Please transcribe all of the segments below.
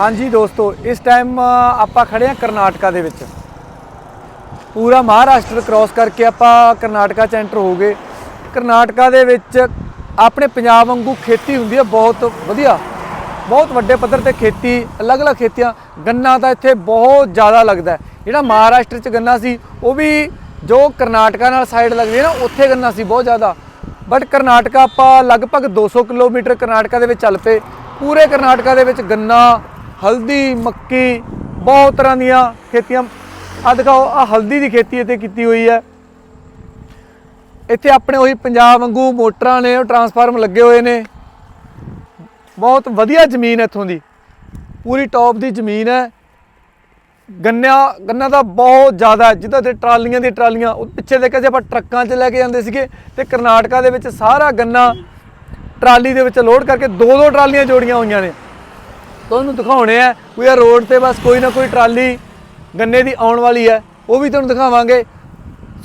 ਹਾਂਜੀ ਦੋਸਤੋ, ਇਸ ਟਾਈਮ ਆਪਾਂ ਖੜੇ ਹਾਂ ਕਰਨਾਟਕਾ ਦੇ ਵਿੱਚ। ਪੂਰਾ ਮਹਾਰਾਸ਼ਟਰ ਕ੍ਰਾਸ ਕਰਕੇ ਆਪਾਂ ਕਰਨਾਟਕਾ ਚ ਐਂਟਰ ਹੋ ਗਏ। ਕਰਨਾਟਕਾ ਦੇ ਵਿੱਚ ਆਪਣੇ ਪੰਜਾਬ ਵਾਂਗੂ ਖੇਤੀ ਹੁੰਦੀ ਹੈ ਬਹੁਤ ਵਧੀਆ। ਬਹੁਤ ਵੱਡੇ ਪੱਧਰ ਤੇ ਖੇਤੀ, ਅਲੱਗ-ਅਲੱਗ ਖੇਤੀਆਂ, ਗੰਨਾ ਤਾਂ ਇੱਥੇ ਬਹੁਤ ਜ਼ਿਆਦਾ ਲੱਗਦਾ ਜਿਹੜਾ ਮਹਾਰਾਸ਼ਟਰ ਚ ਗੰਨਾ ਸੀ, ਉਹ ਵੀ ਜੋ ਕਰਨਾਟਕਾ ਨਾਲ ਸਾਈਡ ਲੱਗਦੀ ਹੈ ਨਾ, ਉੱਥੇ ਗੰਨਾ ਸੀ, ਬਹੁਤ ਜ਼ਿਆਦਾ। ਬਟ ਕਰਨਾਟਕਾ ਆਪਾਂ ਲਗਭਗ 200 ਕਿਲੋਮੀਟਰ ਕਰਨਾਟਕਾ ਦੇ ਵਿੱਚ ਚੱਲ ਪਏ। ਪੂਰੇ ਕਰਨਾਟਕਾ ਦੇ ਵਿੱਚ ਗੰਨਾ ਹਲਦੀ, ਮੱਕੀ, ਬਹੁਤ ਤਰ੍ਹਾਂ ਦੀਆਂ ਖੇਤੀਆਂ। ਆ ਦਿਖਾਓ ਆ ਹਲਦੀ ਦੀ ਖੇਤੀ ਇੱਥੇ ਕੀਤੀ ਹੋਈ ਹੈ। ਇੱਥੇ ਆਪਣੇ ਉਹੀ ਪੰਜਾਬ ਵਾਂਗੂ ਮੋਟਰਾਂ ਨੇ ਉਹ ਟਰਾਂਸਫਾਰਮ ਲੱਗੇ ਹੋਏ ਨੇ। ਬਹੁਤ ਵਧੀਆ ਜ਼ਮੀਨ ਇੱਥੋਂ ਦੀ। ਪੂਰੀ ਟੌਪ ਦੀ ਜ਼ਮੀਨ ਹੈ। ਗੰਨਾ ਗੰਨਾ ਦਾ ਬਹੁਤ ਜ਼ਿਆਦਾ ਜਿੱਦਾਂ ਤੇ ਟਰਾਲੀਆਂ ਦੀ ਟਰਾਲੀਆਂ, ਉਹ ਪਿੱਛੇ ਦੇਖਿਆ ਸੀ ਆਪਾਂ ਟਰੱਕਾਂ 'ਚ ਲੈ ਕੇ ਜਾਂਦੇ ਸੀਗੇ ਤੇ ਕਰਨਾਟਕਾ ਦੇ ਵਿੱਚ ਸਾਰਾ ਗੰਨਾ ਟਰਾਲੀ ਦੇ ਵਿੱਚ ਲੋਡ ਕਰਕੇ ਦੋ ਦੋ ਟਰਾਲੀਆਂ ਜੋੜੀਆਂ ਹੋਈਆਂ ਨੇ। ਤੁਹਾਨੂੰ ਦਿਖਾਉਣੇ ਆ ਕੋਈ ਆ ਰੋਡ ਤੇ ਬਸ ਕੋਈ ਨਾ ਕੋਈ ਟਰਾਲੀ ਗੰਨੇ ਦੀ ਆਉਣ ਵਾਲੀ ਹੈ ਉਹ ਵੀ ਤੁਹਾਨੂੰ ਦਿਖਾਵਾਂਗੇ।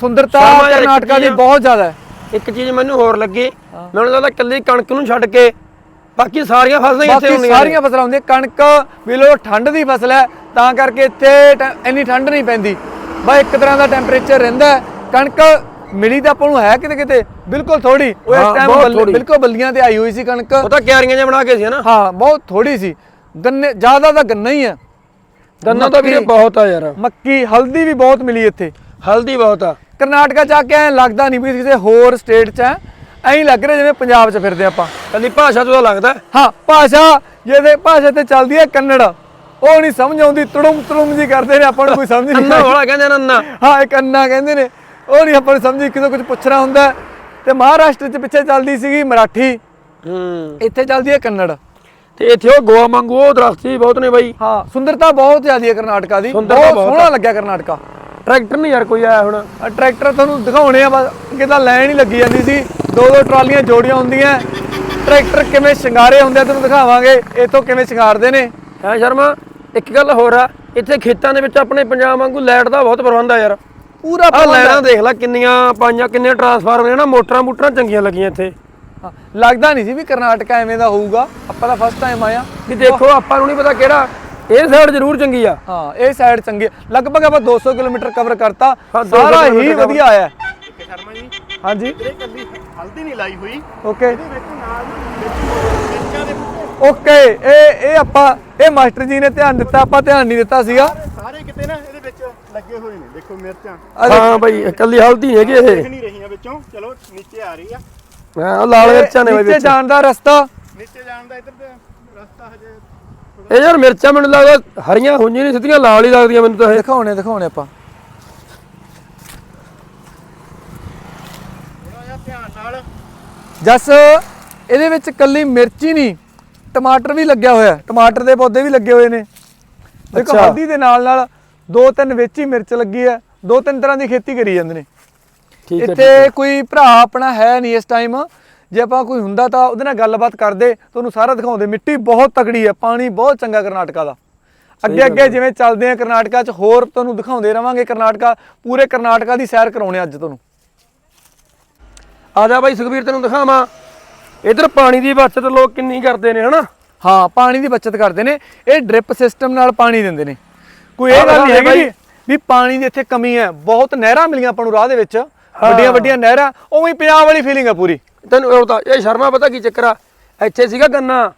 ਸੁੰਦਰਤਾ ਸ਼ਰਮਾ ਯਾਰ ਇੱਕ ਕਰਨਾਟਕਾ ਦੀ ਬਹੁਤ ਜ਼ਿਆਦਾ ਹੈ। ਇੱਕ ਚੀਜ਼ ਮੈਨੂੰ ਹੋਰ ਲੱਗੀ ਮੈਨੂੰ ਲੱਗਦਾ ਕੱਲੀ ਕਣਕ ਨੂੰ ਛੱਡ ਕੇ ਬਾਕੀ ਸਾਰੀਆਂ ਫਸਲਾਂ ਹੀ ਇੱਥੇ ਬਾਕੀ ਹੁੰਦੀਆਂ ਸਾਰੀਆਂ ਫਸਲਾਂ ਹੁੰਦੀਆਂ ਕਣਕ ਬਿਲੋ ਠੰਡ ਦੀ ਫਸਲ ਹੈ ਤਾਂ ਕਰਕੇ ਇੱਥੇ ਟ- ਇੰਨੀ ਠੰਡ ਨਹੀਂ ਪੈਂਦੀ। ਬਸ ਇੱਕ ਤਰ੍ਹਾਂ ਦਾ ਟੈਂਪਰੇਚਰ ਰਹਿੰਦਾ ਹੈ। ਕਣਕ ਮਿਲੀ ਤਾਂ ਆਪਾਂ ਨੂੰ ਹੈ ਕਿਤੇ ਕਿਤੇ ਬਿਲਕੁਲ ਥੋੜੀ ਉਹ ਇਸ ਟਾਈਮ ਥੋੜ੍ਹੀ। ਬਿਲਕੁਲ ਬੱਲੀਆਂ ਤੇ ਆਈ ਹੋਈ ਸੀ ਕਣਕ। ਉਹ ਤਾਂ ਕਿਆਰੀਆਂ ਜਿਹਾ ਬਣਾ ਕੇ ਸੀ ਨਾ ਹਾਂ ਬਹੁਤ ਥੋੜੀ ਸੀ। ਗੰਨੇ ਜ਼ਿਆਦਾ ਤਾਂ ਗੰਨਾ ਹੀ ਹੈ ਗੰਨਾ ਤਾਂ ਵੀਰੇ ਬਹੁਤ ਆ ਯਾਰ। ਮੱਕੀ ਹਲਦੀ ਵੀ ਬਹੁਤ ਮਿਲੀ ਇੱਥੇ। ਹਲਦੀ ਬਹੁਤ ਆ। ਕਰਨਾਟਕਾ ਜਾ ਕੇ ਐਂ ਲੱਗਦਾ ਨਹੀਂ ਵੀ ਕਿਸੇ ਹੋਰ ਸਟੇਟ 'ਚ ਐਂ। ਲੱਗ ਰਿਹਾ ਜਿਵੇਂ ਪੰਜਾਬ 'ਚ ਫਿਰਦੇ ਆਪਾਂ। ਕੱਲੀ ਭਾਸ਼ਾ ਤੋਂ ਤਾਂ ਲੱਗਦਾ। ਹਾਂ ਭਾਸ਼ਾ ਜਿਹਦੇ ਭਾਸ਼ਾ ਤੇ ਚੱਲਦੀ ਹੈ ਕੰਨੜ। ਉਹ ਨਹੀਂ ਸਮਝ ਆਉਂਦੀ ਤੁੜਮ ਤੁੜਮ ਜੀ ਕਰਦੇ ਨੇ ਆਪਾਂ ਨੂੰ ਕੋਈ ਸਮਝ ਨਹੀਂ ਅੰਨਾ ਆਉਂਦੀ। ਵਾਲਾ ਕਹਿੰਦੇ ਨੇ ਅੰਨਾ। ਹਾਂ ਇੱਕ ਅੰਨਾ ਕਹਿੰਦੇ ਨੇ। ਉਹ ਨਹੀਂ ਆਪਾਂ ਨੂੰ ਸਮਝੀ ਕਿਸੇ ਕੁਝ ਪੁੱਛਣਾ ਹੁੰਦਾ। ਤੇ ਮਹਾਰਾਸ਼ਟਰ 'ਚ ਪਿੱਛੇ ਚੱਲਦੀ ਸੀਗੀ ਮਰਾਠੀ। ਹੂੰ। ਇੱਥੇ ਚੱਲਦੀ ਹੈ ਕੰਨੜ। ਤੇ ਇੱਥੇ ਉਹ ਗੋਆ ਮੰਗੂ ਉਹ ਦਰਖਤ ਵੀ ਬਹੁਤ ਨੇ ਬਾਈ। ਹਾਂ ਸੁੰਦਰਤਾ ਬਹੁਤ ਜ਼ਿਆਦੀ ਹੈ ਕਰਨਾਟਕਾ ਦੀ। ਸੁੰਦਰਤਾ ਬਹੁਤ ਸੋਹਣਾ ਲੱਗਿਆ ਕਰਨਾਟਕਾ। ਟਰੈਕਟਰ ਨਹੀਂ ਯਾਰ ਕੋਈ ਆਇਆ ਹੁਣ। ਆਹ ਟਰੈਕਟਰ ਤੁਹਾਨੂੰ ਦਿਖਾਉਣੇ ਆ ਬਸ ਤਾਂ ਲਾਈਨ ਹੀ ਲੱਗੀ ਜਾਂਦੀ ਸੀ। ਦੋ ਦੋ ਟਰਾਲੀਆਂ ਜੋੜੀਆਂ ਹੁੰਦੀਆਂ। ਟਰੈਕਟਰ ਕਿਵੇਂ ਸ਼ਿੰਗਾਰੇ ਹੁੰਦੇ ਆ ਤੁਹਾਨੂੰ ਦਿਖਾਵਾਂਗੇ ਇੱਥੋਂ ਕਿਵੇਂ ਸ਼ਿੰਗਾਰਦੇ ਨੇ। ਹੈ ਸ਼ਰਮਾ ਇੱਕ ਗੱਲ ਹੋਰ ਆ ਇੱਥੇ ਖੇਤਾਂ ਦੇ ਵਿੱਚ ਆਪਣੇ ਪੰਜਾਬ ਵਾਂਗੂ ਲਾਈਟ ਦਾ ਬਹੁਤ ਪ੍ਰਬੰਧ ਆ ਯਾਰ। ਪੂਰਾ ਆ ਪ੍ਰਬੰਧ ਹੈ। ਲਾਈਨਾਂ ਦੇਖ ਲੈ ਕਿੰਨੀਆਂ ਪਾਈਆਂ ਕਿੰਨੇ ਟਰਾਂਸਫਾਰਮਰ ਨੇ ਨਾ ਮੋਟਰਾਂ ਮੋਟਰਾਂ ਚੰਗੀਆਂ ਲੱਗੀਆਂ ਇੱਥੇ। ਹਾਂ, ਲੱਗਦਾ ਨਹੀਂ ਸੀ ਵੀ ਕਰਨਾਟਕਾ ਐਵੇਂ ਦਾ ਹੋਊਗਾ। ਆਪਾਂ ਤਾਂ ਫਸਟ ਟਾਈਮ ਆਇਆ ਵੀ ਦੇਖੋ ਆਪਾਂ ਨੂੰ ਨਹੀਂ ਪਤਾ ਕਿਹੜਾ ਇਹ ਸਾਈਡ ਜ਼ਰੂਰ ਚੰਗੀ ਆ। ਹਾਂ ਇਹ ਸਾਈਡ ਚੰਗੀ। ਲਗਭਗ ਆਪਾਂ 200 ਕਿਲੋਮੀਟਰ ਕਵਰ ਕਰਤਾ। ਹਾਂ, 200 ਸਾਰਾ ਹੀ। ਵਧੀਆ ਆਇਆ। ਸ਼ਰਮਾ ਜੀ ਹਾਂਜੀ। ਇਹ ਕੱਲੀ ਹਲਦੀ ਨਹੀਂ ਲਾਈ ਹੋਈ ਓਕੇ। ਇਹਦੇ ਵਿੱਚ ਨਾਲ ਵਿੱਚ ਮਿਰਚਾਂ ਦੇ ਬੂਟੇ ਓਕੇ ਇਹ ਇਹ ਆਪਾਂ ਇਹ ਮਾਸਟਰ ਜੀ ਨੇ ਧਿਆਨ ਦਿੱਤਾ ਆਪਾਂ ਧਿਆਨ ਨਹੀਂ ਦਿੱਤਾ ਸੀਗਾ। ਸਾਰੇ ਕਿਤੇ ਨਾ ਇਹਦੇ ਵਿੱਚ ਲੱਗੇ ਹੋਏ ਨੇ ਦੇਖੋ ਮਿਰਚਾਂ। ਹਾਂ ਬਾਈ ਇਕੱਲੀ ਹਲਦੀ ਹੈਗੀ ਇਹ। ਦਿਖ ਨਹੀਂ ਰਹੀਆਂ ਵਿੱਚੋਂ। ਚਲੋ ਨੀਚੇ ਆ ਰਹੀ ਆ। ਹਾਂ ਉਹ ਲਾਲ ਮਿਰਚਾਂ ਨੇ ਬਾਈ ਨੀਚੇ ਵਿੱਚ। ਜਾਣ ਦਾ ਰਸਤਾ। ਨੀਚੇ ਜਾਣ ਦਾ ਇੱਧਰ ਤੇ ਰਸਤਾ ਹਜੇ ਇਹ ਯਾਰ ਮਿਰਚਾਂ ਮੈਨੂੰ ਲੱਗਦਾ ਹਰੀਆਂ ਹੋਈਆਂ ਨਹੀਂ ਸਿੱਧੀਆਂ ਲਾਲ ਹੀ ਲੱਗਦੀਆਂ ਮੈਨੂੰ ਤਾਂ ਇਹ। ਦਿਖਾਉਣੇ ਦਿਖਾਉਣੇ ਆਪਾਂ। ਧਿਆਨ ਨਾਲ। ਜਸ ਇਹਦੇ ਵਿੱਚ ਕੱਲੀ ਮਿਰਚ ਹੀ ਨਹੀਂ ਟਮਾਟਰ ਵੀ ਲੱਗਿਆ ਹੋਇਆ। ਟਮਾਟਰ ਦੇ ਪੌਦੇ ਵੀ ਲੱਗੇ ਹੋਏ ਨੇ। ਦੇਖੋ ਅੱਛਾ। ਹਲਦੀ ਦੇ ਨਾਲ ਨਾਲ ਦੋ ਤਿੰਨ ਵਿੱਚ ਹੀ ਮਿਰਚ ਲੱਗੀ ਹੈ। ਦੋ ਤਿੰਨ ਤਰ੍ਹਾਂ ਦੀ ਖੇਤੀ ਕਰੀ ਜਾਂਦੇ ਨੇ। ਇੱਥੇ ਕੋਈ ਭਰਾ ਆਪਣਾ ਹੈ ਨਹੀਂ ਇਸ ਟਾਈਮ ਜੇ ਆਪਾਂ ਕੋਈ ਹੁੰਦਾ ਤਾਂ ਉਹਦੇ ਨਾਲ ਗੱਲਬਾਤ ਕਰਦੇ ਤੁਹਾਨੂੰ ਸਾਰਾ ਦਿਖਾਉਂਦੇ। ਮਿੱਟੀ ਬਹੁਤ ਤਕੜੀ ਹੈ ਪਾਣੀ ਬਹੁਤ ਚੰਗਾ ਕਰਨਾਟਕਾ ਦਾ। ਅੱਗੇ ਅੱਗੇ ਜਿਵੇਂ ਚੱਲਦੇ ਆ ਕਰਨਾਟਕਾ 'ਚ ਹੋਰ ਤੁਹਾਨੂੰ ਦਿਖਾਉਂਦੇ ਰਵਾਂਗੇ ਕਰਨਾਟਕਾ ਪੂਰੇ ਕਰਨਾਟਕਾ ਦੀ ਸੈਰ ਕਰਾਉਣੇ ਅੱਜ ਤੁਹਾਨੂੰ। ਆ ਜਾ ਬਾਈ ਸੁਖਬੀਰ ਤੈਨੂੰ ਦਿਖਾਵਾਂ। ਇਧਰ ਪਾਣੀ ਦੀ ਬਚਤ ਲੋਕ ਕਿੰਨੀ ਕਰਦੇ ਨੇ ਹਨਾ? ਹਾਂ ਪਾਣੀ ਦੀ ਬਚਤ ਕਰਦੇ ਨੇ। ਇਹ ਡ੍ਰਿਪ ਸਿਸਟਮ ਨਾਲ ਪਾਣੀ ਦਿੰਦੇ ਨੇ। ਕੋਈ ਇਹ ਗੱਲ ਨਹੀਂ ਹੈਗੀ ਵੀ ਪਾਣੀ ਦੀ ਇੱਥੇ ਕਮੀ ਹੈ। ਬਹੁਤ ਨਹਿਰਾਂ ਮਿਲੀਆਂ ਆਪਾਂ ਨੂੰ ਰਾਹ ਦੇ ਵਿੱਚ। ਵੱਡੀਆਂ ਵੱਡੀਆਂ ਨਹਿਰਾਂ ਉਵੇਂ ਹੀ ਪੰਜਾਬ ਵਾਲੀ ਫੀਲਿੰਗ ਹੈ ਪੂਰੀ। ਤੈਨੂੰ ਉਹ ਤਾਂ ਇਹ ਸ਼ਰਮਾ ਪਤਾ ਕੀ ਚੱਕਰ ਆ? ਇੱਥੇ ਸੀਗਾ ਗੰਨਾ।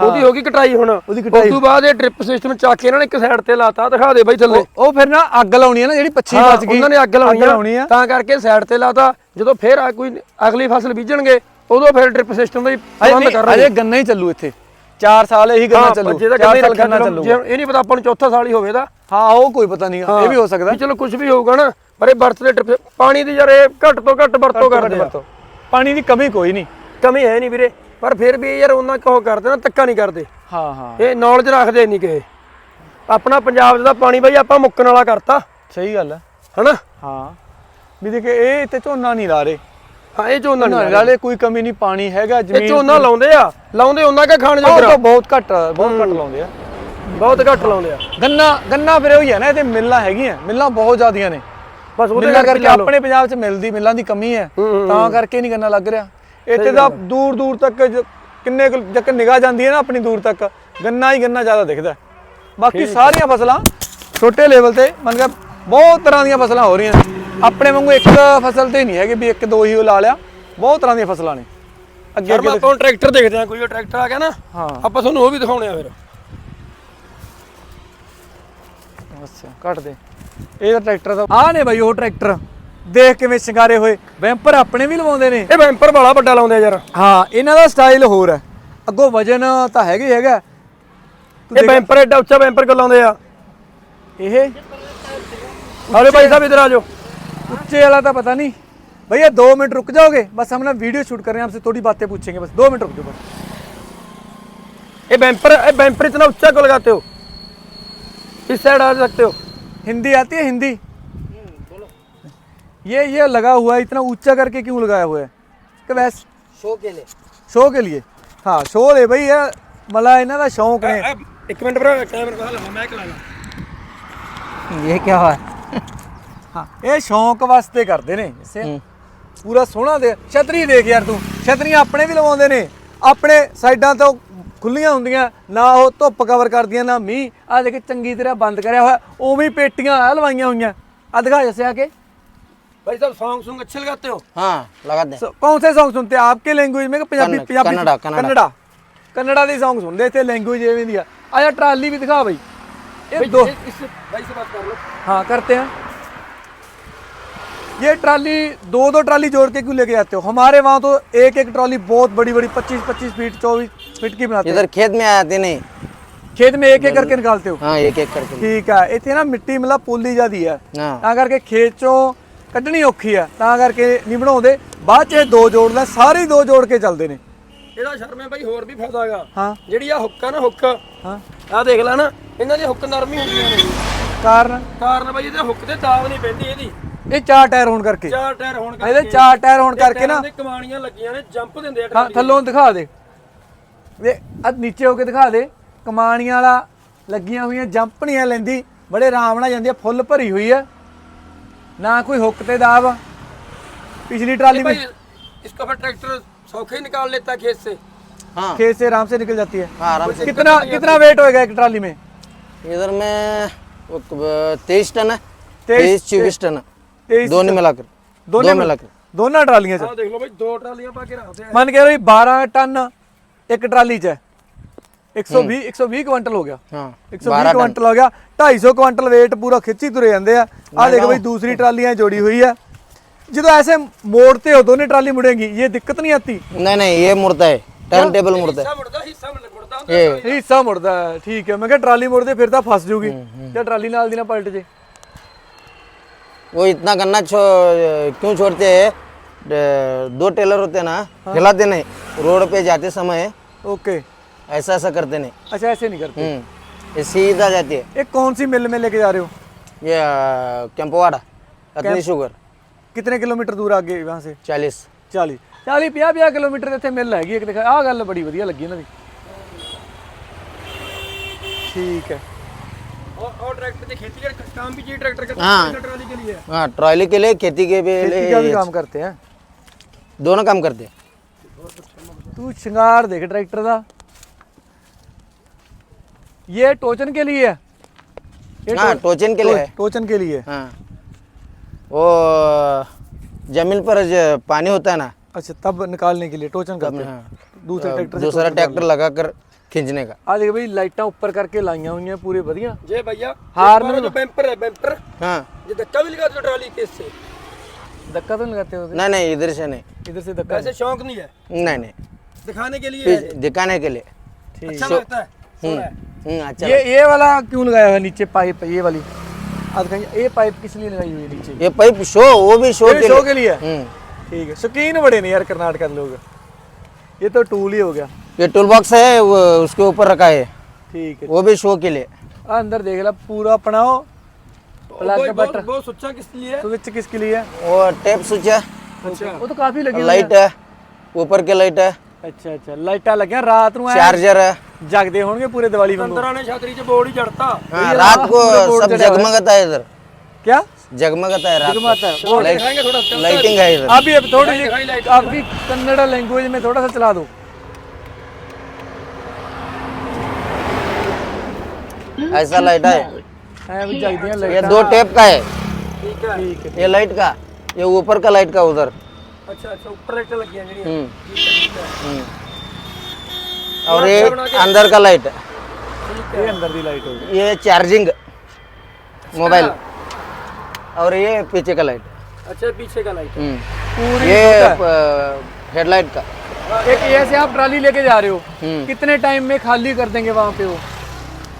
ਉਹਦੀ ਹੋ ਗਈ ਕਟਾਈ ਹੁਣ। ਉਹਦੀ ਕਟਾਈ। ਉਸ ਤੋਂ ਬਾਅਦ ਇਹ ਡ੍ਰਿਪ ਸਿਸਟਮ ਚੱਕ ਕੇ ਇਹਨਾਂ ਨੇ ਇੱਕ ਸਾਈਡ ਤੇ ਲਾਤਾ ਦਿਖਾ ਦੇ ਬਾਈ ਥੱਲੇ। ਉਹ- ਫਿਰ ਨਾ ਅੱਗ ਲਾਉਣੀ ਹੈ ਨਾ ਜਿਹੜੀ ਪੱਛੀ ਹਾਂ, ਬਚ ਗਈ। ਉਹਨਾਂ ਨੇ ਅੱਗ ਲਾਉਣੀ ਆ। ਆ। ਤਾਂ ਕਰਕੇ ਸਾਈਡ ਤੇ ਲਾਤਾ। ਜਦੋਂ ਫੇਰ ਆ ਕੋਈ ਅਗਲੀ ਫਸਲ ਬੀਜਣਗੇ ਉਦੋਂ ਫਿਰ ਡ੍ਰਿਪ ਸਿਸਟਮ ਦਾ ਹੀ ਪ੍ਰਬੰਧ ਕਰ ਰਹੇ ਅਜੇ ਗੰਨਾ ਹੀ ਚੱਲੂ ਇੱਥੇ। 4 ਸਾਲ ਇਹੀ ਗੰਨਾ ਚੱਲੂ। ਜੇ ਤਾਂ 4 ਗੰਨਾ ਸਾਲ ਗੰਨਾ ਚੱਲੂ। ਇਹ ਨਹੀਂ ਪਤਾ ਆਪਾਂ ਨੂੰ ਚੌਥਾ ਸਾਲ ਹੀ ਹੋਵੇ ਦਾ ਹਾਂ ਉਹ ਕੋਈ ਪਤਾ ਨਹੀਂ ਇਹ ਵੀ ਹੋ ਸਕਦਾ। ਚਲੋ ਕੁਝ ਵੀ ਹੋਊਗਾ ਨਾ। ਪਰ ਇਹ ਵਰਤ ਦੇ ਡ੍ਰਿਪ ਪਾਣੀ ਦੀ ਯਾਰ ਇਹ ਘੱਟ ਤੋਂ ਘੱਟ ਵਰਤੋਂ ਕਰਦੇ ਆ। ਵਰਤੋਂ। ਪਾਣੀ ਦੀ ਕਮੀ ਕੋਈ ਨਹੀਂ। ਕਮੀ ਹੈ ਨਹੀਂ ਵੀਰੇ ਪਰ ਫਿਰ ਵੀ ਯਾਰ ਉਹਨਾਂ ਕਹੋ ਕਰਦੇ ਨਾ ਤੱਕਾ ਨਹੀਂ ਕਰਦੇ। ਹਾਂ ਹਾਂ। ਇਹ ਨੌਲੇਜ ਰੱਖਦੇ ਨਹੀਂ ਕਿਸੇ। ਆਪਣਾ ਪੰਜਾਬ ਦਾ ਪਾਣੀ ਬਾਈ ਆਪਾਂ ਮੁੱਕਣ ਵਾਲਾ ਕਰਤਾ। ਸਹੀ ਗੱਲ ਹੈ। ਹਨਾ? ਹਾਂ। ਵੀ ਦੇਖੇ ਇਹ ਇੱਥੇ ਝੋਨਾ ਨਹੀਂ ਲਾ ਰਹੇ। ਹਾਂ ਇਹ ਝੋਨਾ ਝੋਨਾ ਨਹੀਂ ਲਾ ਰਹੇ। ਕੋਈ ਕਮੀ ਨਹੀਂ ਪਾਣੀ ਹੈਗਾ ਇਹ ਜ਼ਮੀਨ ਝੋਨਾ ਲਾਉਂਦੇ ਆ। ਲਾਉਂਦੇ ਉਹਨਾਂ ਕਾ ਖਾਣ ਉਹ ਜੋਗਰਾ। ਤਾਂ ਬਹੁਤ ਘੱਟ ਬਹੁਤ ਘੱਟ ਲਾਉਂਦੇ ਆ। ਬਹੁਤ ਘੱਟ ਲਾਉਂਦੇ ਆ। ਗੰਨਾ ਗੰਨਾ ਫਿਰ ਉਹੀ ਹੈ ਨਾ ਇਹਦੇ ਮਿੱਲਾਂ ਹੈਗੀਆਂ। ਮਿੱਲਾਂ ਬਹੁਤ ਜ਼ਿਆਦੀਆਂ ਨੇ। ਬਸ ਉਹਦੇ ਮਿੱਲਾਂ ਕਰਕੇ ਆਪਣੇ ਪੰਜਾਬ 'ਚ ਮਿਲਦੀ ਮਿੱਲਾਂ ਦੀ ਕਮੀ ਹੈ। ਤਾਂ ਕਰਕੇ ਨਹੀਂ ਗੰਨਾ ਲੱਗ ਰਿਹਾ। ਇੱਥੇ ਤਾਂ ਦੂਰ ਦੂਰ ਤੱਕ ਕਿੰਨੇ ਕੁ- ਜੱਕ ਨਿਗਾਹ ਜਾਂਦੀ ਹੈ ਨਾ ਆਪਣੀ ਦੂਰ ਤੱਕ ਗੰਨਾ ਹੀ ਗੰਨਾ ਜ਼ਿਆਦਾ ਦਿਖਦਾ। ਬਾਕੀ ਸਾਰੀਆਂ ਫਸਲਾਂ ਛੋਟੇ ਲੈਵਲ ਤੇ ਮੰਨ ਕੇ ਬਹੁਤ ਤਰ੍ਹਾਂ ਦੀਆਂ ਫਸਲਾਂ ਹੋ ਰਹੀਆਂ ਆਪਣੇ ਵਾਂਗੂ ਇੱਕ ਫਸਲ ਤੇ ਨਹੀਂ ਹੈਗੇ ਵੀ ਇੱਕ ਦੋ ਹੀ ਉਹ ਲਾ ਲਿਆ। ਬਹੁਤ ਤਰ੍ਹਾਂ ਦੀਆਂ ਫਸਲਾਂ ਨੇ। ਅੱਗੇ ਅੱਗੇ ਆਪਾਂ ਟਰੈਕਟਰ ਦੇਖਦੇ ਆ ਕੋਈ ਉਹ ਟਰੈਕਟਰ ਆ ਗਿਆ ਨਾ ਹਾਂ। ਆਪਾਂ ਤੁਹਾਨੂੰ ਉਹ ਵੀ ਦਿਖਾਉਣੇ ਆ ਫਿਰ। ਅੱਛਾ ਕੱਟ ਦੇ। ਇਹ ਤਾਂ ਟਰੈਕਟਰ ਦਾ ਆਹ ਨੇ ਬਾਈ ਉਹ ਟਰੈਕਟਰ ਦੇਖ ਕਿਵੇਂ ਸ਼ਿੰਗਾਰੇ ਹੋਏ ਵੈਂਪਰ ਆਪਣੇ ਵੀ ਲਵਾਉਂਦੇ ਨੇ ਇਹ ਬੈਂਪਰ ਵਾਲਾ ਵੱਡਾ ਲਾਉਂਦੇ ਆ ਯਾਰ ਹਾਂ ਇਹਨਾਂ ਦਾ ਸਟਾਈਲ ਹੋਰ ਹੈ ਅੱਗੋਂ ਵਜਨ ਤਾਂ ਹੈਗਾ ਹੀ ਹੈਗਾ ਤੂੰ ਇਹ ਦੇਖ- ਬੈਂਪਰ ਐਡਾ ਉੱਚਾ ਬੈਂਪਰ ਕਿਉਂ ਲਾਉਂਦੇ ਆ ਇਹ ਅਰੇ ਭਾਈ ਸਾਹਿਬ ਇਧਰ ਆ ਜਾਓ ऊंचे वाला तो पता नहीं भैया दो मिनट रुक जाओगे बस हम ना वीडियो शूट कर रहे हैं आपसे थोड़ी बातें पूछेंगे बस दो मिनट रुक जाओ बस ये बैंपर ये बैंपर इतना ऊंचा क्यों लगाते हो इस साइड आ सकते हो हिंदी आती है हिंदी ये ये लगा हुआ है इतना ऊंचा करके क्यों लगाया हुआ है कि वैसे शो के लिए शो के लिए हाँ शो है भाई ये मला ਇਹਨਾਂ ਦਾ ਸ਼ੌਂਕ ਨੇ एक मिनट ब्रो कैमरा को ला मैं चला ला ये क्या हुआ ਹਾਂ ਇਹ ਸ਼ੌਂਕ ਵਾਸਤੇ ਕਰਦੇ ਨੇ ਇਸੇ ਪੂਰਾ ਸੋਹਣਾ ਦੇ ਛਤਰੀ ਦੇਖ ਯਾਰ ਤੂੰ ਛਤਰੀਆਂ ਆਪਣੇ ਵੀ ਲਵਾਉਂਦੇ ਨੇ ਆਪਣੇ ਸਾਈਡਾਂ ਤੋਂ ਖੁੱਲੀਆਂ ਹੁੰਦੀਆਂ ਨਾ ਉਹ ਧੁੱਪ ਕਵਰ ਕਰਦੀਆਂ ਨਾ ਮੀਂਹ ਆ ਦੇਖ ਚੰਗੀ ਤਰ੍ਹਾਂ ਬੰਦ ਕਰਿਆ ਹੋਇਆ ਉਵੇਂ ਪੇਟੀਆਂ ਆ ਲਵਾਈਆਂ ਹੋਈਆਂ ਆ ਦਿਖਾ ਜਸਿਆ ਕੇ भाई साहब सॉन्ग सुन अच्छे लगाते हो हाँ लगा दे कौन से सॉन्ग सुनते हैं आपके लैंग्वेज में पंजाबी पंजाबी कन्नड़ा कन्नड़ा कन्नड़ा के सॉन्ग सुनते इतने लैंग्वेज एवं दिया आया ट्राली भी दिखा भाई ये दो भाई से बात कर लो हाँ करते हैं ये ट्राली दो दो ट्राली जोड़ के क्यों लेके जाते हो हमारे वहाँ तो एक एक ट्रॉली बहुत बड़ी बड़ी पच्चीस पच्चीस फीट चौबीस फीट की बनाते हैं इधर खेत में आते नहीं खेत में एक एक करके निकालते हो हाँ एक एक करके ਠੀਕ ਆ ਇੱਥੇ ਨਾ ਮਿੱਟੀ ਮਤਲਬ ਪੋਲੀ ਜਾਂਦੀ ਆ ਹਾਂ। ਤਾਂ ਕਰਕੇ ਖੇਤ ਚੋਂ ਕੱਢਣੀ ਔਖੀ ਆ ਤਾਂ ਕਰਕੇ ਨਹੀਂ ਬਣਾਉਂਦੇ ਬਾਅਦ ਚ ਇਹ ਦੋ ਜੋੜ ਲੈ ਸਾਰੇ ਹੀ ਦੋ ਜੋੜ ਕੇ ਚੱਲਦੇ ਨੇ ਇਹਦਾ ਸ਼ਰਮੇ ਭਾਈ ਹੋਰ ਵੀ ਫਾਇਦਾ ਹੈਗਾ ਹਾਂ ਜਿਹੜੀ ਆ ਹੁੱਕ ਆ ਨਾ ਹੁੱਕ ਹਾਂ ਆ ਦੇਖ ਲੈ ਨਾ ਇਹਨਾਂ ਦੀ ਹੁੱਕ ਨਰਮੀ ਹੁੰਦੀਆਂ ਨੇ ਕਾਰਨ ਕਾਰਨ ਭਾਈ ਇਹਦੇ ਹੁੱਕ ਤੇ ਦਾਬ ਨਹੀਂ ਪੈਂਦੀ ਇਹਦੀ ਇਹ ਚਾਰ ਟਾਇਰ ਹੋਣ ਕਰਕੇ ਚਾਰ ਟਾਇਰ ਹੋਣ ਕਰਕੇ ਇਹਦੇ ਚਾਰ ਟਾਇਰ ਹੋਣ ਕਰਕੇ ਨਾ ਟਾਇਰਾਂ ਦੇ ਕਮਾਣੀਆਂ ਲੱਗੀਆਂ ਨੇ ਜੰਪ ਦਿੰਦੇ ਆ ਹਾਂ ਟਰਾਲੀ ਥੱਲੋਂ ਦਿਖਾ ਦੇ ਵੇ ਆ ਨੀਚੇ ਹੋ ਕੇ ਦਿਖਾ ਦੇ ਕਮਾਣੀਆਂ ਵਾਲਾ ਲੱਗੀਆਂ ਹੋਈਆਂ ਜੰਪਣੀਆਂ ਲੈਂਦੀ ਬੜੇ ਆਰਾਮ ਨਾਲ ਜਾਂਦੀ ਆ ਫੁੱਲ ਭਰੀ ਹੋਈ ਆ ਨਾ ਕੋਈ ਹੁੱਕ ਤੇ ਦਾਬ ਆ। ਪਿਛਲੀ ट्राली में भाई इसका फिर ट्रैक्टर सौखे ही निकाल लेता है खेत से हाँ खेत से आराम से निकल जाती है हाँ आराम से कितना कितना वेट होएगा एक ट्राली में इधर में तेईस टन है तेईस- तेईस चौबीस टन है तेईस दोनों मिलाकर दोनों दो में- मिलाकर ਦੋਨਾਂ ਟਰਾਲੀਆਂ 'ਚ हाँ देख लो भाई दो ट्रालियां पा के रखते हैं ਮੰਨ ਕੇ ਰਹੀ 12 ਟਨ ਇੱਕ ਟਰਾਲੀ 'ਚ ਹੈ 120 120 ਕੁਇੰਟਲ ਹੋ ਗਿਆ हाँ 120 बारह टन ਕੁਇੰਟਲ ਹੋ ਗਿਆ 250 ਕੁਇੰਟਲ weight ਪੂਰਾ ਖਿੱਚੀ ਤੁਰੇ ਜਾਂਦੇ ਆ ਆ ਦੇਖ ਬਈ ਦੂਸਰੀ ਟਰਾਲੀਆਂ ਜੋੜੀ ਹੋਈ ਆ ਜਦੋਂ ऐसे मोड़ते हो दोनों ट्राली मुड़ेंगी ये दिक्कत नहीं आती नहीं नहीं ये मुड़ता है टर्न टेबल मुड़ता हिस्सा मुड़दा हिस्सा मुड़दा है ये ਹਿੱਸਾ ਮੁੜਦਾ ਹੈ ਠੀਕ ਹੈ ਮੈਂ ਕਿਹਾ ਟਰਾਲੀ ਮੁੜਦੇ ਫਿਰ ਤਾਂ ਫਸ ਜੂਗੀ ਤੇ ਟਰਾਲੀ ਨਾਲ ਦੀ ਨਾ ਪਲਟ ਜੇ वो इतना गन्ना छो क्यों छोड़ते हैं ड- दो टेलर होते हैं ना हिलाते नहीं रोड पे जाते समय ओके ऐसा ऐसा करते नहीं अच्छा ऐसे नहीं करते हम्म ये सीधा जाती है ये कौन सी मिल में लेके जा रहे हो ये अ, कैंपवाड़ा अतनी शुगर कितने किलोमीटर दूर आगे वहाँ से चालीस 40 40 50 50 ਕਿਲੋਮੀਟਰ ਦੇ ਇੱਥੇ ਮਿਲ ਹੈਗੀ ਇੱਕ ਦਿਖਾ ਆਹ ਗੱਲ ਬੜੀ ਵਧੀਆ ਲੱਗੀ ਇਹਨਾਂ ਦੀ ਠੀਕ ਹੈ और और ट्रैक्टर की खेती का काम भी चाहिए ट्रैक्टर का हाँ। ट्राली के लिए हाँ ट्रॉली के लिए खेती के भी खेती का भी काम करते हैं दोनों काम करते हैं तू श्रृंगार देख ट्रैक्टर का ये टोचन के लिए है ये हाँ टो- टोचन के लिए है टो- टोचन के लिए हाँ वो जमीन पर जो पानी होता है ना अच्छा तब निकालने के लिए टोचन करते हैं हाँ। दूसरे ट्रैक्टर से दूसरा ट्रैक्टर लगाकर खींचने का ਆ ਦੇਖ ਬਈ ਲਾਈਟਾਂ ਉੱਪਰ ਕਰਕੇ ਲਾਈਆਂ ਹੋਈਆਂ ਪੂਰੇ ਵਧੀਆ जे भैया हार हमारा में- जो बेम्पर है बेम्पर हाँ ये धक्का भी लगाते हो ट्राली के इससे धक्का तो नहीं लगाते हो नहीं नहीं इधर से नहीं। इधर से धक्का? वैसे शौक नहीं है? नहीं नहीं। दिखाने के लिए? दिखाने के लिए। ठीक। अच्छा लगता है सोना हम्म, अच्छा ये ये वाला क्यों लगाया हुआ है नीचे पाइप? ये वाली। आज कहीं ये पाइप किस लिए लगाई हुई है नीचे? ये पाइप शो वो भी शो के शो लिए। के लिए? हम्म, ठीक है शौकीन बड़े नहीं यार कर्नाटक के लोग। ये तो टूल ही हो गया। ये टूल बॉक्स है उसके ऊपर रखा है। ठीक है। वो भी शो के लिए। अंदर देख ला पूरा अपना हो प्लग वो- वो- बटन वो सुच्चा किस लिए है स्विच किसके लिए है वो टेप स्विच है अच्छा वो तो काफी लगी हुई लाइट है ऊपर के लाइट है है अच्छा अच्छा लाइटा लगिया रात ਨੂੰ ਐਂ चार्जर है ਜਗਦੇ ਹੋਣਗੇ ਪੂਰੇ ਦੀਵਾਲੀ ਵਾਂਗੂ अंदर आने छतरी से बोर्ड ही चढ़ता हाँ, ये रात रात को पूरे बोर्ड सब जला हुआ है। जगमगाता है इधर क्या जगमगाता है रात जगमगाता है को लाइट- दिखाएंगे थोड़ा चलता है। लाइटिंग है इधर अभी अब थोड़ी दिखाई सी लाइट आपकी कन्नड़ा लैंग्वेज में थोड़ा सा चला दो ऐसा लाइट है ਐ ਵੀ ਜਗਦੀਆਂ दो टेप का है। ठीक है। ये लाइट का ये ऊपर का लाइट का उधर। अच्छा अच्छा ऊपर लाइट लगी है हम्म। हम्म। और ये अंदर का लाइट ये अंदर की लाइट होगी। ये चार्जिंग अच्छा। मोबाइल। और ये पीछे का लाइट। अच्छा पीछे का लाइट हम्म। पूरी ये हेडलाइट का। एक ऐसे आप ट्राली लेके जा रहे हो। कितने टाइम में खाली कर देंगे वहाँ पे वो?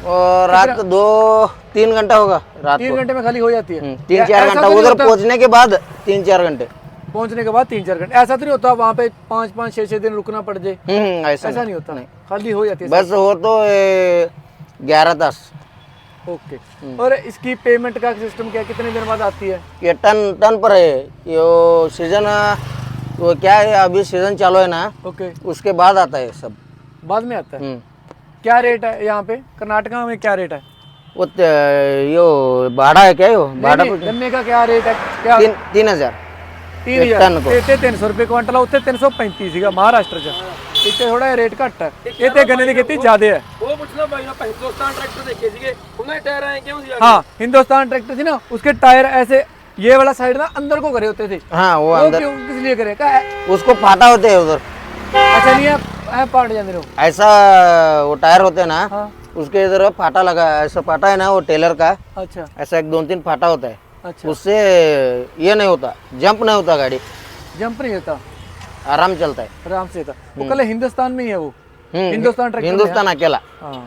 और रात दो तीन घंटा होगा रात तीन घंटे में खाली हो जाती है। हम्म, तीन चार घंटा तो उधर पहुँचने के बाद तीन चार घंटे। पहुँचने के बाद तीन चार घंटे। ऐसा तो नहीं होता वहाँ पे पाँच पाँच छः छः दिन रुकना पड़ जाए। हम्म, हम्म, ऐसा ऐसा नहीं। होता। नहीं। खाली हो जाती है बस हो तो ग्यारह दस। ओके। और इसकी पेमेंट का सिस्टम क्या कितने दिन बाद आती है? ये टन टन पर है। ये सीज़न वो क्या है अभी सीज़न चालू है ना ओके। उसके बाद आता है सब। बाद में आता है। क्या रेट है यहाँ पे? कर्नाटका में क्या रेट है? वो यो भाड़ा है क्या यो? भाड़ा गन्ने का क्या रेट है? क्या तीन, तीन हज़ार। तीन हज़ार। इतने तीन सौ रुपये क्वांटल उत्ते तीन सौ पैंतीस है महाराष्ट्र च। इतने थोड़ा रेट घट है। इतने गन्ने की खेती ज़्यादा है। वो पूछना भाई हिंदुस्तान ट्रैक्टर देखे सीगे उनके टायर आए क्यों हाँ हिंदुस्तान ट्रैक्टर थी ना उसके टायर ऐसे ये वाला साइड ना अंदर को करे होते थे। हाँ वो वो अंदर। किस लिए करे? का उसको फाटा होते है उधर। अच्छा नहीं है। पाट जाते रहो ऐसा वो टायर होते हैं ना हाँ। उसके इधर फाटा लगा ऐसा फाटा है ना वो टेलर का अच्छा। ऐसा एक दो तीन फाटा होता है। अच्छा। उससे ये नहीं होता जंप नहीं होता गाड़ी। जंप नहीं होता? आराम चलता है। आराम से था वो कल हिंदुस्तान में ही है वो। हम्म, हिंदुस्तान ट्रैक्टर हिंदुस्तान अकेला। हाँ।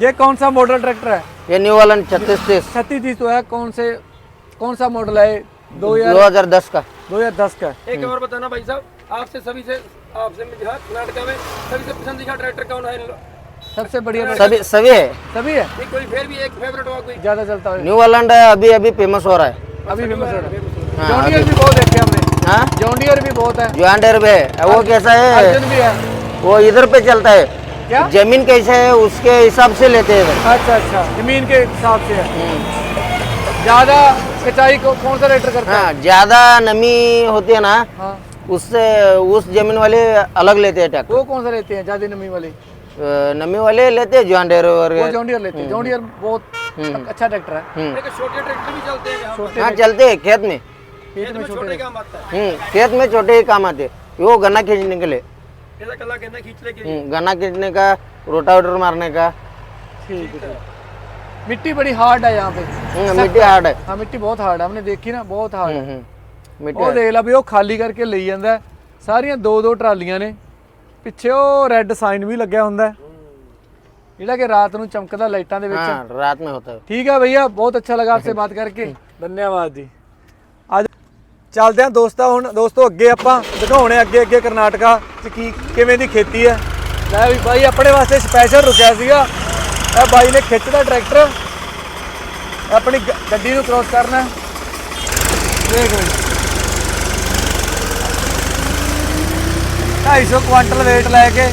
ये कौन सा मॉडल ट्रैक्टर है? ये न्यू वाला छत्तीस तीस छत्तीस तीस तो है कौन से कौन सा मॉडल है? दो हज़ार दस का। दो हज़ार दस का। एक और बताना भाई साहब आपसे सभी से आपसे मैं जहाँ कर्नाटका में सभी से पसंदीदा ट्रैक्टर कौन है? सबसे बढ़िया सभी सभी है? सभी है? नहीं कोई फिर भी एक फेवरेट हुआ कोई? ज़्यादा चलता है। न्यू वालैंड अभी अभी फ़ेमस हो रहा है। अभी फ़ेमस हो रहा है। हाँ, जॉन्डियर भी बहुत देखे हमने। हाँ? जॉन्डियर भी बहुत है। पे है। वो कैसा है? अर्जुन भी है। वो इधर पे चलता है। क्या? ज़मीन कैसे है उसके हिसाब से लेते हैं। अच्छा अच्छा। ज़मीन के हिसाब से है। हम्म। ज़्यादा सिंचाई को कौन सा रेटर करता है? हाँ ज़्यादा नमी होती है ना हाँ। उससे उस ज़मीन वाले अलग लेते हैं ट्रैक्टर वो कौन सा लेते हैं? ज़्यादा नमी वाले? नमी वाले लेते हैं वो वगैरह जॉन्डियर लेते हैं। जॉन्डियर बहुत अच्छा ट्रैक्टर है। हम्म। छोटे ट्रैक्टर भी चलते हैं यहाँ हाँ चलते हैं खेत में। खेत में छोटे काम आता है। हम्म, खेत में छोटे ही काम आते हैं। वो गन्ना खींचने के लिए। ऐसा कला कहना खींच लेके हम्म, गन्ना खींचने का रोटावेटर मारने का। ठीक है। मिट्टी बड़ी हार्ड है यहाँ पे। हम्म, मिट्टी हार्ड है। हाँ मिट्टी बहुत हार्ड है। हमने देखी ना बहुत हार्ड है। हम्म, हम्म, ਉਹ ਦੇਖ ਲੈ ਵੀ ਉਹ ਖਾਲੀ ਕਰਕੇ ਲਈ ਜਾਂਦਾ ਸਾਰੀਆਂ ਦੋ ਦੋ ਟਰਾਲੀਆਂ ਨੇ। ਪਿੱਛੇ ਉਹ ਰੈੱਡ ਸਾਈਨ ਵੀ ਲੱਗਿਆ ਹੁੰਦਾ ਜਿਹੜਾ ਕਿ ਰਾਤ ਨੂੰ ਚਮਕਦਾ ਲਾਈਟਾਂ ਦੇ ਵਿੱਚ। ਹਾਂ ਰਾਤ ਨੂੰ ਹੁੰਦਾ। ਠੀਕ ਹੈ ਭਈਆ ਬਹੁਤ ਅੱਛਾ ਲੱਗਾ ਆਪਸੇ ਬਾਤ ਕਰਕੇ। ਧੰਨਵਾਦ ਜੀ। ਅੱਜ ਚੱਲਦੇ ਹਾਂ ਦੋਸਤਾ ਹੁਣ। ਦੋਸਤੋ ਅੱਗੇ ਆਪਾਂ ਦਿਖਾਉਣੇ ਅੱਗੇ ਅੱਗੇ ਕਰਨਾਟਕਾ ਚ ਕੀ ਕਿਵੇਂ ਦੀ ਖੇਤੀ ਹੈ। ਲੈ ਵੀ ਬਾਈ ਆਪਣੇ ਵਾਸਤੇ ਸਪੈਸ਼ਲ ਰੁਕਿਆ ਸੀਗਾ। ਇਹ ਬਾਈ ਨੇ ਖਿੱਚਦਾ ਟਰੈਕਟਰ। ਆਪਣੀ ਗੱਡੀ ਨੂੰ ਕ੍ਰੋਸ ਕਰਨਾ। ਦੇਖ ਲਓ 250 ਕੁਆਂਟਲ weight ਲੈ ਕੇ।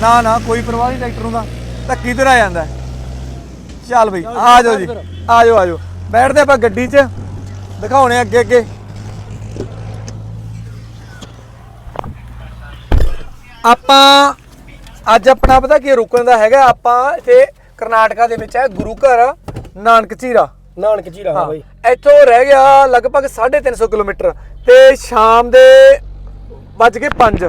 ਨਾ ਨਾ ਕੋਈ ਪਰਵਾਹ ਨਹੀਂ ਟਰੈਕਟਰ ਨੂੰ ਦਾ ਧੱਕੀ ਤੁਰਿਆ ਜਾਂਦਾ। ਹੈ। ਚੱਲ ਬਈ ਆ ਜਾਓ ਜੀ ਆ ਜਾਓ ਆ ਜਾਓ। ਬੈਠਦੇ ਆਪਾਂ ਗੱਡੀ 'ਚ। ਦਿਖਾਉਣੇ ਅੱਗੇ ਅੱਗੇ। ਆਪਾਂ ਅੱਜ ਆਪਣਾ ਪਤਾ ਕੀ ਰੁਕਣ ਦਾ ਹੈਗਾ? ਆਪਾਂ ਇੱਥੇ ਕਰਨਾਟਕਾ ਦੇ ਵਿੱਚ ਹੈ ਗੁਰੂ ਘਰ ਨਾਨਕ ਝੀਰਾ। ਨਾਨਕ ਜੀ ਰਹਾ ਬਾਈ। ਇੱਥੋਂ ਰਹਿ ਗਿਆ ਲਗਭਗ 350 ਕਿਲੋਮੀਟਰ। ਤੇ ਸ਼ਾਮ ਦੇ ਵੱਜ ਕੇ 5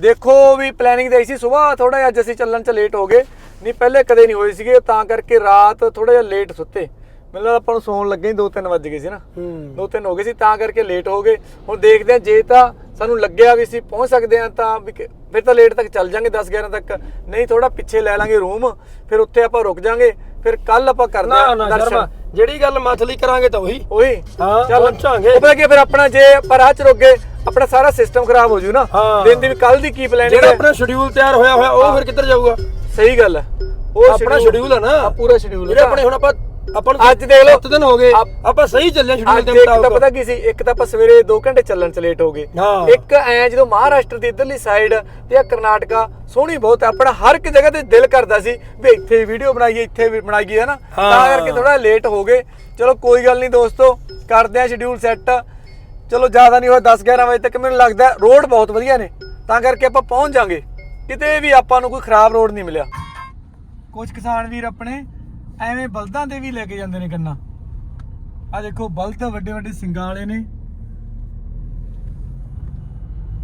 ਦੇਖੋ ਵੀ ਪਲੈਨਿੰਗ ਤੇ ਸੀ ਸਵੇਰ ਥੋੜਾ ਜਿਹਾ ਅੱਜ ਅਸੀਂ ਚੱਲਣ ਚ ਲੇਟ ਹੋ ਗਏ। ਨਹੀਂ ਪਹਿਲੇ ਕਦੇ ਨਹੀਂ ਹੋਏ ਸੀਗੇ ਤਾਂ ਕਰਕੇ ਰਾਤ ਥੋੜਾ ਜਿਹਾ ਲੇਟ ਸੁੱਤੇ। ਮੈਨੂੰ ਲੱਗਦਾ ਆਪਾਂ ਨੂੰ ਸੌਣ ਲੱਗੇ ਹੀ 2-3 ਵੱਜ ਗਏ ਸੀ ਨਾ। ਹੂੰ। ਦੋ ਤਿੰਨ ਹੋ ਗਏ ਸੀ ਤਾਂ ਕਰਕੇ ਲੇਟ ਹੋ ਗਏ। ਹੁਣ ਦੇਖਦੇ ਹਾਂ ਜੇ ਤਾਂ ਸਾਨੂੰ ਲੱਗਿਆ ਵੀ ਅਸੀਂ ਪਹੁੰਚ ਸਕਦੇ ਹਾਂ ਤਾਂ ਵੀ ਫਿਰ ਤਾਂ ਲੇਟ ਤੱਕ ਚੱਲ ਜਾਾਂਗੇ 10 11 ਤੱਕ। ਨਹੀਂ ਥੋੜਾ ਪਿੱਛੇ ਲੈ ਲਾਂਗੇ ਰੂਮ ਫਿਰ ਉੱਥੇ ਆਪਾਂ ਰੁਕ ਜਾਾਂਗੇ। ਫਿਰ ਕੱਲ ਆਪਾਂ ਕਰਦੇ ਹਾਂ ਦਰਸ਼ਨ। ਜਿਹੜੀ ਗੱਲ ਮਥਲੀ ਕਰਾਂਗੇ ਤਾਂ ਉਹੀ। ਉਹੀ। ਹਾਂ, ਚੱਲ। ਪਹੁੰਚਾਂਗੇ। ਉਹ ਪਤਾ ਕੀ ਫਿਰ ਆਪਣਾ ਜੇ ਪਰ ਆ ਚ ਰੁਕ ਗਏ ਆਪਣਾ ਸਾਰਾ ਸਿਸਟਮ ਖਰਾਬ ਹੋ ਜੂ ਨਾ। ਦਿਨ ਦੀ ਵੀ ਕੱਲ ਦੀ ਕੀ ਪਲਾਨਿੰਗ ਜਿਹੜਾ ਆਪਣਾ ਸ਼ਡਿਊਲ ਤਿਆਰ ਹੋਇਆ ਹੋਇਆ ਉਹ ਫਿਰ ਕਿੱਧਰ ਜਾਊਗਾ? ਸਹੀ ਗੱਲ ਹੈ। ਉਹ ਆਪਣਾ ਸ਼ਡਿਊਲ ਹੈ ਨਾ। ਆ ਪੂਰਾ ਸ਼ਡਿਊਲ ਜਿਹੜੇ ਆਪਣੇ ਹੁਣ ਆਪਾਂ ਆਪਾਂ ਨੂੰ ਅੱਜ ਦੇਖ ਲਓ। 7 ਦਿਨ ਹੋ ਗਏ। ਆਪ- ਸਹੀ ਚੱਲੇ ਸ਼ਡਿਊਲ ਦੇ ਇੱਕ ਤਾਂ ਮੁਤਾਬਕ ਪਤਾ ਕੀ ਸੀ ਇੱਕ ਤਾਂ ਆਪਾਂ ਸਵੇਰੇ 2 ਘੰਟੇ ਚੱਲਣ ਚ ਲੇਟ ਹੋ ਗਏ। ਹਾਂ। ਇੱਕ ਐ ਜਦੋਂ ਮਹਾਰਾਸ਼ਟਰ ਦੀ ਇਧਰਲੀ ਸਾਈਡ ਤੇ ਆ ਕਰਨਾਟਕਾ ਸੋਹਣੀ ਬਹੁਤ ਹੈ ਆਪਣਾ ਹਰ ਇੱਕ ਜਗ੍ਹਾ ਤੇ ਦਿਲ ਕਰਦਾ ਸੀ ਵੀ ਇੱਥੇ ਵੀਡੀਓ ਬਣਾਈਏ ਇੱਥੇ ਵੀ ਬਣਾਈਏ ਹਨਾ? ਤਾਂ ਹਾਂ। ਕਰਕੇ ਥੋੜਾ ਲੇਟ ਹੋ ਗਏ। ਚਲੋ ਕੋਈ ਗੱਲ ਨਹੀਂ ਦੋਸਤੋ ਕਰਦੇ ਆ ਸ਼ਡਿਊਲ ਸੈੱਟ ਚਲੋ ਜ਼ਿਆਦਾ ਨਹੀਂ ਹੋਇਆ 10 11 ਵਜੇ ਤੱਕ ਮੈਨੂੰ ਲੱਗਦਾ ਰੋਡ ਬਹੁਤ ਵਧੀਆ ਨੇ। ਤਾਂ ਕਰਕੇ ਆਪਾਂ ਪਹੁੰਚ ਜਾਾਂਗੇ। ਕਿਤੇ ਵੀ ਆਪਾਂ ਨੂੰ ਕੋਈ ਖਰਾਬ ਰੋਡ ਨਹੀਂ ਮਿਲਿਆ। ਕੁਝ ਕਿਸਾਨ ਵੀਰ ਆਪਣੇ ਐਵੇਂ ਬਲਦਾਂ ਤੇ ਵੀ ਲੈ ਕੇ ਜਾਂਦੇ ਨੇ ਗੰਨਾ ਆ ਦੇਖੋ ਬਲਦ ਵੱਡੇ ਵੱਡੇ ਸਿੰਗਾਂ ਵਾਲੇ ਨੇ।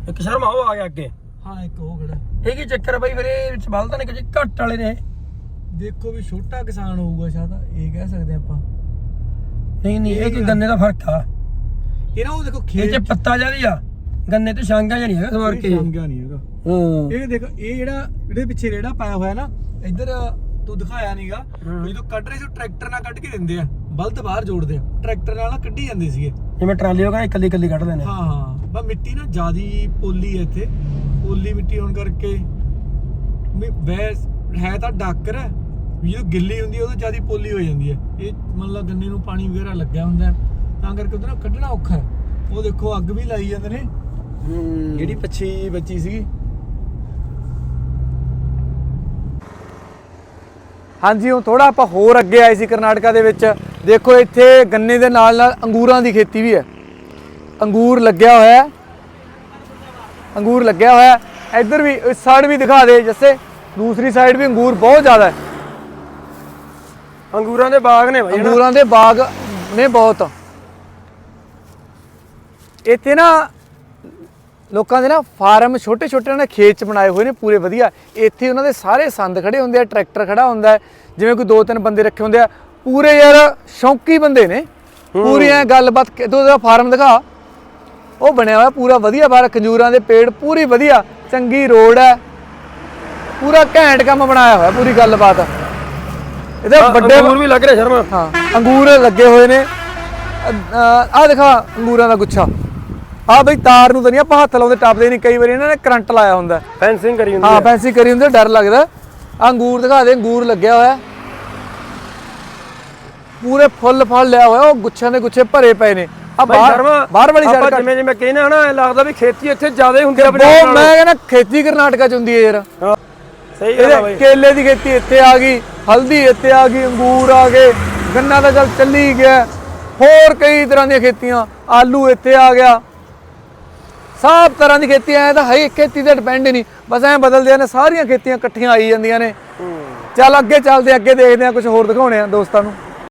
ਇੱਕ ਸ਼ਰਮਾ ਉਹ ਆ ਗਿਆ ਅੱਗੇ। ਹਾਂ ਇੱਕ ਉਹ ਖੜਾ। ਇਹ ਕੀ ਚੱਕਰ ਬਾਈ ਫਿਰ ਇਹ ਵਿੱਚ ਬਲਦਾਂ ਨੇ ਕਿ ਘੱਟ ਵਾਲੇ ਨੇ? ਦੇਖੋ ਵੀ ਛੋਟਾ ਕਿਸਾਨ ਹੋਊਗਾ ਸ਼ਾਇਦ ਇਹ ਕਹਿ ਸਕਦੇ ਆਪਾਂ। ਨਹੀਂ ਨਹੀਂ ਇਹ ਚ ਗੰਨੇ ਦਾ ਫ਼ਰਕ ਆ। ਇਹ ਨਾ ਉਹ ਦੇਖੋ ਇਹ ਖੇਤ ਚ ਪੱਤਾ ਜਿਹਾ ਆ। ਗੰਨੇ ਤੇ ਸ਼ਾਂਗਾ ਜਿਹਾ ਨਹੀਂ ਹੈਗਾ ਸਵਾਰ ਕੇ। ਸੰਗਾ ਨਹੀਂ ਹੈਗਾ। ਹਾਂ। ਇਹ ਦੇਖ ਇਹ ਜਿਹੜਾ ਇਹਦੇ ਪਿੱਛੇ ਰੇੜਾ ਪਾਇਆ ਹੋਇਆ ਨਾ ਇੱਧਰ ਤੂੰ ਦਿਖਾਇਆ ਨਹੀਂਗਾ ਹਾਂ। ਜਦੋਂ ਕੱਢ ਰਹੇ ਸੀ ਉਹ ਟਰੈਕਟਰ ਨਾਲ ਕੱਢ ਕੇ ਦਿੰਦੇ ਆ। ਬਲਦ ਬਾਹਰ ਜੋੜਦੇ ਆ। ਟਰੈਕਟਰ ਨਾਲ ਨਾ ਕੱਢੀ ਜਾਂਦੇ ਸੀਗੇ। ਜਿਵੇਂ ਟਰਾਲੀ ਹੋਗਾ ਇਕੱਲੀ ਇਕੱਲੀ ਕੱਢ ਲੈਣੇ ਹਾਂ ਹਾਂ। ਬਸ ਮਿੱਟੀ ਨਾ ਜਿਆਦੀ ਪੋਲੀ ਹੈ ਇੱਥੇ। ਪੋਲੀ ਮਿੱਟੀ ਹੋਣ ਕਰਕੇ ਵੀ ਵੈਸ ਹੈ ਤਾਂ ਡਾਕਰ ਹੈ ਵੀ ਜਦੋਂ ਗਿੱਲੀ ਹੁੰਦੀ ਹੈ ਉਦੋਂ ਜਿਆਦੀ ਪੋਲੀ ਹੋ ਜਾਂਦੀ ਹੈ ਇਹ ਮੰਨ ਲਾ ਗੰਨੇ ਨੂੰ ਪਾਣੀ ਵਗੈਰਾ ਲੱਗਿਆ ਹੁੰਦਾ ਹੈ, ਤਾਂ ਕਰਕੇ ਉਹਦੇ ਨਾਲ ਕੱਢਣਾ ਔਖਾ ਹੈ ਉਹ ਦੇਖੋ ਅੱਗ ਵੀ ਲਾਈ ਜਾਂਦੇ ਨੇ। ਜਿਹੜੀ ਪੱਛੀ ਬੱਚੀ ਸੀਗੀ। ਹਾਂਜੀ ਹੁਣ ਥੋੜਾ ਆਪਾਂ ਹੋਰ ਅੱਗੇ ਆਏ ਸੀ ਕਰਨਾਟਕਾ ਦੇ ਵਿੱਚ। ਦੇਖੋ ਇੱਥੇ ਗੰਨੇ ਦੇ ਨਾਲ ਨਾਲ ਅੰਗੂਰਾਂ ਦੀ ਖੇਤੀ ਵੀ ਹੈ। ਅੰਗੂਰ ਲੱਗਿਆ ਹੋਇਆ ਹੈ। ਅੰਗੂਰ ਲੱਗਿਆ ਹੋਇਆ ਹੈ। ਇੱਧਰ ਵੀ ਇਸ ਸਾਈਡ ਵੀ ਦਿਖਾ ਦੇ ਜੱਸੇ। ਦੂਸਰੀ ਸਾਈਡ ਵੀ ਅੰਗੂਰ ਬਹੁਤ ਜ਼ਿਆਦਾ ਹੈ। ਅੰਗੂਰਾਂ ਦੇ ਬਾਗ ਨੇ ਹਨਾ? ਅੰਗੂਰਾਂ ਦੇ ਬਾਗ ਨੇ ਬਹੁਤ। ਇੱਥੇ ਨਾ ਲੋਕਾਂ ਦੇ ਨਾ ਫਾਰਮ ਛੋਟੇ ਛੋਟੇ ਉਹਨਾਂ ਨੇ ਖੇਤ ਚ ਬਣਾਏ ਹੋਏ ਨੇ ਪੂਰੇ ਵਧੀਆ। ਇੱਥੇ ਉਹਨਾਂ ਦੇ ਸਾਰੇ ਸੰਦ ਖੜੇ ਹੁੰਦੇ ਆ ਟਰੈਕਟਰ ਖੜਾ ਹੁੰਦਾ ਜਿਵੇਂ ਕੋਈ ਦੋ ਤਿੰਨ ਬੰਦੇ ਰੱਖੇ ਹੁੰਦੇ ਆ। ਪੂਰੇ ਯਾਰ ਸ਼ੌਂਕੀ ਬੰਦੇ ਨੇ। ਪੂਰੀ ਐ ਗੱਲਬਾਤ ਤੂੰ ਉਹਦਾ ਫਾਰਮ ਦਿਖਾ। ਉਹ ਬਣਿਆ ਹੋਇਆ ਪੂਰਾ ਵਧੀਆ ਬਾਹਰ ਖੰਜੂਰਾਂ ਦੇ ਪੇੜ ਪੂਰੀ ਵਧੀਆ। ਚੰਗੀ ਰੋਡ ਹੈ। ਪੂਰਾ ਘੈਂਟ ਕੰਮ ਬਣਾਇਆ ਹੋਇਆ ਪੂਰੀ ਗੱਲਬਾਤ। ਇਹਦੇ ਵੱਡੇ ਅੰਗੂਰ ਵੀ ਲੱਗ ਰਿਹਾ ਸ਼ਰਮਾ। ਹਾਂ ਅੰਗੂਰ ਲੱਗੇ ਹੋਏ ਨੇ। ਆ ਦਿਖਾ ਅੰਗੂਰਾਂ ਦਾ ਗੁੱਛਾ। ਆ ਬਈ ਤਾਰ ਨੂੰ ਤਾਂ ਨਹੀਂ ਆਪਾਂ ਹੱਥ ਲਾਉਂਦੇ ਟੱਪਦੇ ਨਹੀਂ ਕਈ ਵਾਰੀ ਇਹਨਾਂ ਨੇ ਕਰੰਟ ਲਾਇਆ ਹੁੰਦਾ। ਹੈ। ਫੈਂਸਿੰਗ ਕਰੀ ਹੁੰਦੀ ਹਾਂ ਆ ਫੈਂਸੀ ਕਰੀ ਹੁੰਦੇ ਡਰ ਲੱਗਦਾ। ਆ ਅੰਗੂਰ ਦਿਖਾ ਦੇ ਅੰਗੂਰ ਲੱਗਿਆ ਹੋਇਆ। ਪੂਰੇ ਫੁੱਲ ਫਲ ਲਿਆ ਹੋਇਆ ਉਹ ਗੁੱਛਿਆਂ ਦੇ ਗੁੱਛੇ ਭਰੇ ਪਏ ਨੇ। ਆ ਬਾਹਰ ਵਾਲੀ ਸਾਈਡ ਜਿਵੇਂ ਜਿਵੇਂ ਕਹਿੰਦੇ ਹਨਾ ਐਂ ਲੱਗਦਾ ਵੀ ਖੇਤੀ ਇੱਥੇ ਜ਼ਿਆਦਾ ਹੀ ਹੁੰਦੀ ਆ ਪੰਜਾਬ ਮੈਂ ਕਹਿੰਦਾ ਖੇਤੀ ਕਰਨਾਟਕਾ ਚ ਹੁੰਦੀ ਹੈ ਯਾਰ। ਹਾਂ, ਸਹੀ ਗੱਲ ਇਹਦੇ ਬਾਈ। ਕੇਲੇ ਦੀ ਖੇਤੀ ਇੱਥੇ ਆ ਗਈ ਹਲਦੀ ਇੱਥੇ ਆ ਗਈ ਅੰਗੂਰ ਆ ਗਏ ਗੰਨਾ ਦਾ ਚੱਲ ਚੱਲੀ ਗਿਆ। ਹੋਰ ਕਈ ਤਰ੍ਹਾਂ ਦੀਆਂ ਖੇਤੀਆਂ ਆਲੂ ਇੱਥੇ ਆ ਗਿਆ। ਸਭ ਤਰ੍ਹਾਂ ਦੀ ਖੇਤੀ ਐ ਤਾਂ ਹੈ ਹੀ ਖੇਤੀ ਤੇ ਡਿਪੈਂਡ ਹੀ ਨਹੀਂ। ਬਸ ਐ ਬਦਲਦੇ ਨੇ ਸਾਰੀਆਂ ਖੇਤੀਆਂ ਇਕੱਠੀਆਂ ਆਈ ਜਾਂਦੀਆਂ ਨੇ। ਚੱਲ ਅੱਗੇ ਚੱਲਦੇ ਅੱਗੇ ਦੇਖਦੇ ਆ ਕੁਝ ਹੋਰ ਦਿਖਾਉਣੇ ਆ ਦੋਸਤਾਂ ਨੂੰ।